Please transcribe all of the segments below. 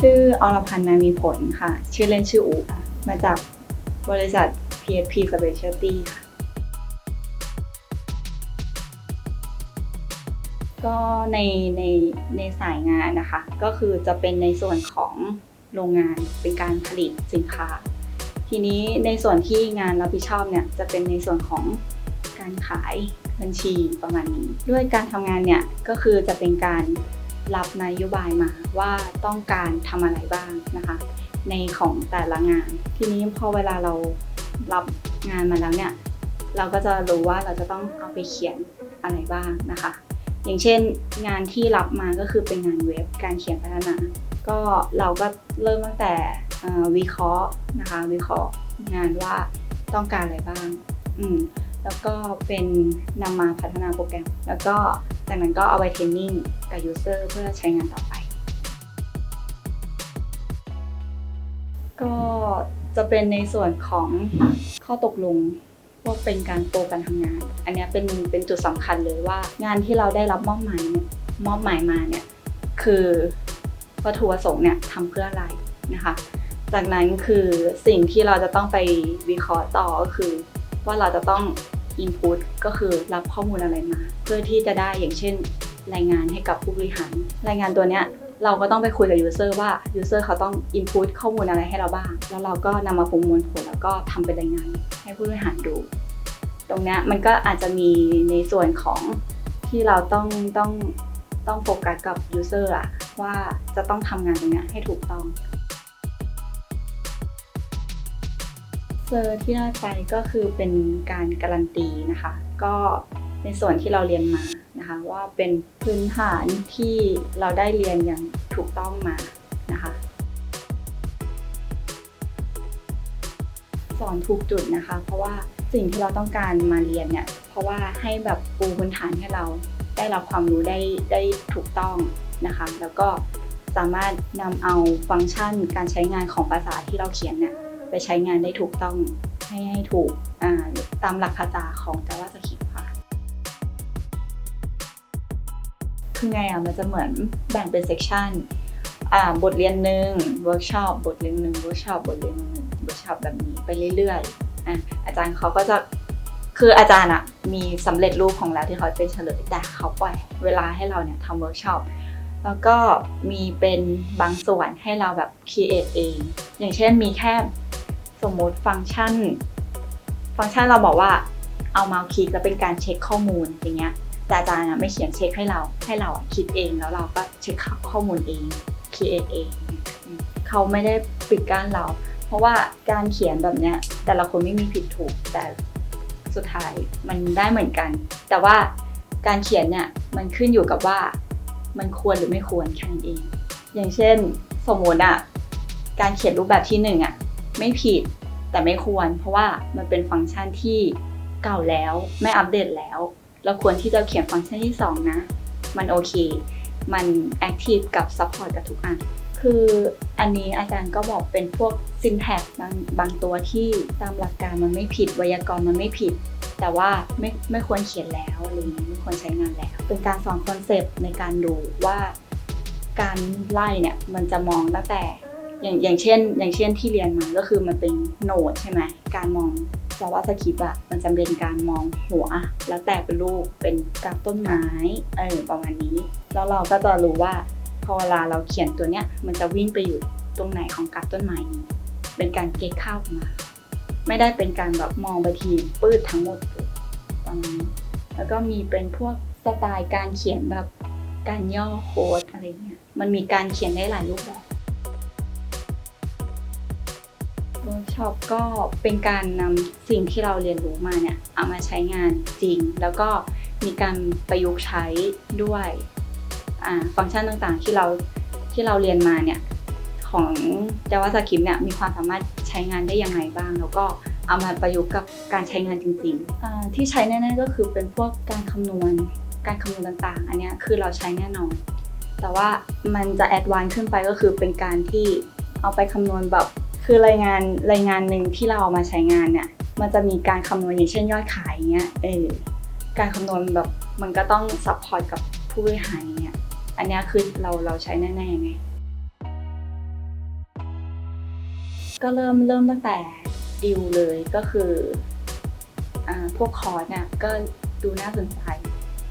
ชื่ออรพันธ์นามีผลค่ะ ชื่อเล่นชื่ออูมาจากบริษัท PSP Specialty ค่ะ ก็ในในในสายงานนะคะ ก็คือจะเป็นในส่วนของโรงงานเป็นการผลิตสินค้า ทีนี้ในส่วนที่งานรับผิดชอบเนี่ยจะเป็นในส่วนของการขายบัญชีประมาณนี้ ด้วยการทำงานเนี่ยก็คือจะเป็นการ รับนโยบายมาว่าต้องการทำอะไรบ้างนะคะ ในของแต่ละงาน ทีนี้พอเวลาเรารับงานมาแล้วเนี่ยเราก็จะรู้ว่าเราจะต้องเอาไปเขียนอะไรบ้างนะคะ อย่างเช่นงานที่รับมาก็คือเป็นงานเว็บการเขียนพัฒนา ก็เราก็เริ่มตั้งแต่วิเคราะห์นะคะวิเคราะห์งานว่าต้องการอะไรบ้าง อืมแล้วก็เป็นนำมาพัฒนาโปรแกรม แล้วก็ จากนั้นก็เอาไปเทรนนิ่งกับยูเซอร์เพื่อใช้งานต่อไป ก็จะเป็นในส่วนของข้อตกลงว่าเป็นการโปรการทำงาน อันนี้เป็นเป็นจุดสำคัญเลยว่างานที่เราได้รับมอบหมายมอบหมายมาเนี่ยคือวัตถุประสงค์เนี่ยทำเพื่ออะไรนะคะ จากนั้นคือสิ่งที่เราจะต้องไปวิเคราะห์ต่อก็คือ ว่าเราจะต้อง input ก็คือรับข้อมูลอะไรมา เพื่อที่จะได้อย่างเช่น รายงานให้กับผู้บริหาร รายงานตัวเนี้ยเราก็ต้องไปคุยกับ user ว่า user เขาต้อง input ข้อมูลอะไรให้เราบ้าง แล้วเราก็นำมาประมวลผลแล้วก็ทำเป็นรายงานให้ผู้บริหารดู ตรงเนี้ยมันก็อาจจะมีในส่วนของที่เราต้องต้องต้องโฟกัสกับ user อะว่าจะต้องทำงานตรงเนี้ยให้ถูกต้อง เซอร์ที่ได้ไปก็คือเป็นการการันตีนะคะ ก็ในส่วนที่เราเรียนมานะคะว่าเป็นพื้นฐานที่เราได้เรียนอย่างถูกต้องมานะคะสอนถูกจุดนะคะ เพราะว่าสิ่งที่เราต้องการมาเรียนเนี่ยเพราะว่าให้แบบปูพื้นฐานให้เราได้รับความรู้ได้ได้ถูกต้องนะคะ แล้วก็สามารถนำเอาฟังก์ชันการใช้งานของภาษาที่เราเขียนเนี่ย ไปใช้งานได้ถูกต้องให้ให้ถูกตามหลักภาษาของ JavaScript ค่ะ คือไงอะมันจะเหมือนแบ่งเป็นเซกชันอ่าบทเรียนหนึ่งเวิร์กช็อปบทเรียนหนึ่งเวิร์กช็อปบทเรียนหนึ่งเวิร์กช็อปแบบนี้ไปเรื่อยๆออาจารย์เขาก็จะคืออาจารย์อะมีสำเร็จรูปของแล้วที่เขาเป็นเฉลยแต่เขาปล่อยเวลาให้เราเนี่ยทำเวิร์กช็อปแล้วก็มีเป็นบางส่วนให้เราแบบ create เอง อย่างเช่นมีแค่ สมมติฟังก์ชัน ฟังก์ชันเราบอกว่าเอาเมาส์คลิกแล้วเป็นการเช็คข้อมูลอย่างเงี้ยแต่อาจารย์ไม่เขียนเช็คให้เราให้เราคิดเองแล้วเราก็เช็คข้อมูลเอง create เองเขาไม่ได้ปิดกั้นเรา เพราะว่าการเขียนแบบเนี้ยแต่ละคนไม่มีผิดถูกแต่สุดท้ายมันได้เหมือนกัน แต่ว่าการเขียนเนี่ยมันขึ้นอยู่กับว่ามันควรหรือไม่ควรแค่นั้นเอง อย่างเช่นสมมติอะการเขียนรูปแบบที่หนึ่งอะ ไม่ผิดแต่ไม่ควร เพราะว่ามันเป็นฟังก์ชันที่เก่าแล้วไม่อัปเดตแล้ว เราควรที่จะเขียนฟังก์ชันที่สองนะ มันโอเค มันแอคทีฟกับซัพพอร์ตกับทุกอัน คืออันนี้อาจารย์ก็บอกเป็นพวก syntax บางบางตัวที่ตามหลักการมันไม่ผิดไวยากรณ์มันไม่ผิด แต่ว่าไม่ไม่ควรเขียนแล้วอะไรอไม่ควรใช้งานแล้ว เป็นการสอนคอนเซปต์ในการดูว่าการไล่เนี่ยมันจะมองตั้งแต่ อย่างอย่างเช่น อย่างเช่นที่เรียนมาก็คือมันเป็นโนดใช่ไหมการมอง JavaScript อะมันจะเป็นการมองหัว แล้วแตกเป็นรูปเป็นกราฟต้นไม้เออประมาณนี้ แล้วเราก็จะรู้ว่าพอเวลาเราเขียนตัวเนี้ยมันจะวิ่งไปอยู่ตรงไหนของกราฟต้นไม้นี้ เป็นการเก็กข้าวมา ไม่ได้เป็นการแบบมองไปทีปืดทั้งหมดเลยประมาณนี้แล้วก็มีเป็นพวกสไตล์การเขียนแบบการย่อโค้ดอะไรเงี้ยมันมีการเขียนได้หลายรูปแบบ เวิร์กช็อปก็เป็นการนำสิ่งที่เราเรียนรู้มาเนี่ยเอามาใช้งานจริง แล้วก็มีการประยุกต์ใช้ด้วยฟังก์ชันต่างๆที่เราที่เราเรียนมาเนี่ยของ JavaScript เนี่ยมีความสามารถใช้งานได้ยังไงบ้าง แล้วก็เอามาประยุกต์กับการใช้งานจริงๆที่ใช้แน่ๆก็คือเป็นพวกการคำนวณการคำนวณต่างๆ อันนี้คือเราใช้แน่นอน แต่ว่ามันจะแอดวานซ์ขึ้นไปก็คือเป็นการที่เอาไปคำนวณแบบ คือรายงานรายงานหนึ่งที่เราเอามาใช้งานเนี่ย มันจะมีการคำนวณอย่างเช่นยอดขายอย่างเงี้ย เออ การคำนวณแบบมันก็ต้องซัพพอร์ตกับผู้บริหารเงี้ย อันนี้คือเราเราใช้แน่ๆไง ก็เริ่มเริ่มตั้งแต่ดิวเลยก็คืออาพวกคอร์สเนี่ยก็ดูน่าสนใจ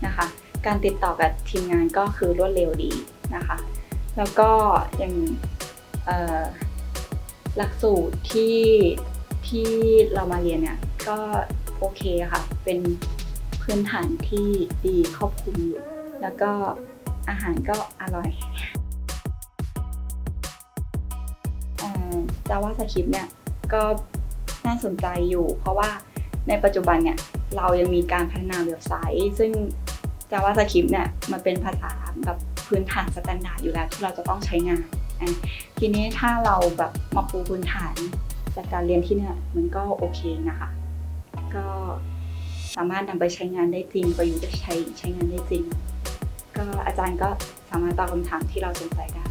นะคะ การติดต่อกับทีมงานก็คือรวดเร็วดีนะคะ แล้วก็อย่างเอ่อ หลักสูตรที่ที่เรามาเรียนเนี่ยก็โอเคค่ะ เป็นพื้นฐานที่ดีครอบคลุมอยู่ แล้วก็อาหารก็อร่อยจาวาสคริปเนี่ยก็น่าสนใจอยู่ เพราะว่าในปัจจุบันเนี่ยเรายังมีการพัฒนาเว็บไซต์ ซึ่ง JavaScript เนี่ยมันเป็นภาษาแบบพื้นฐานสแตนดาร์ดอยู่แล้วที่เราจะต้องใช้งาน ทีนี้ถ้าเราแบบมาปูพื้นฐานจากการเรียนที่เนี่ยมันก็โอเคนะคะ ก็สามารถนำไปใช้งานได้จริงประยุกต์ใช้ใช้งานได้จริง ก็อาจารย์ก็สามารถตอบคำถามที่เราสงสัยได้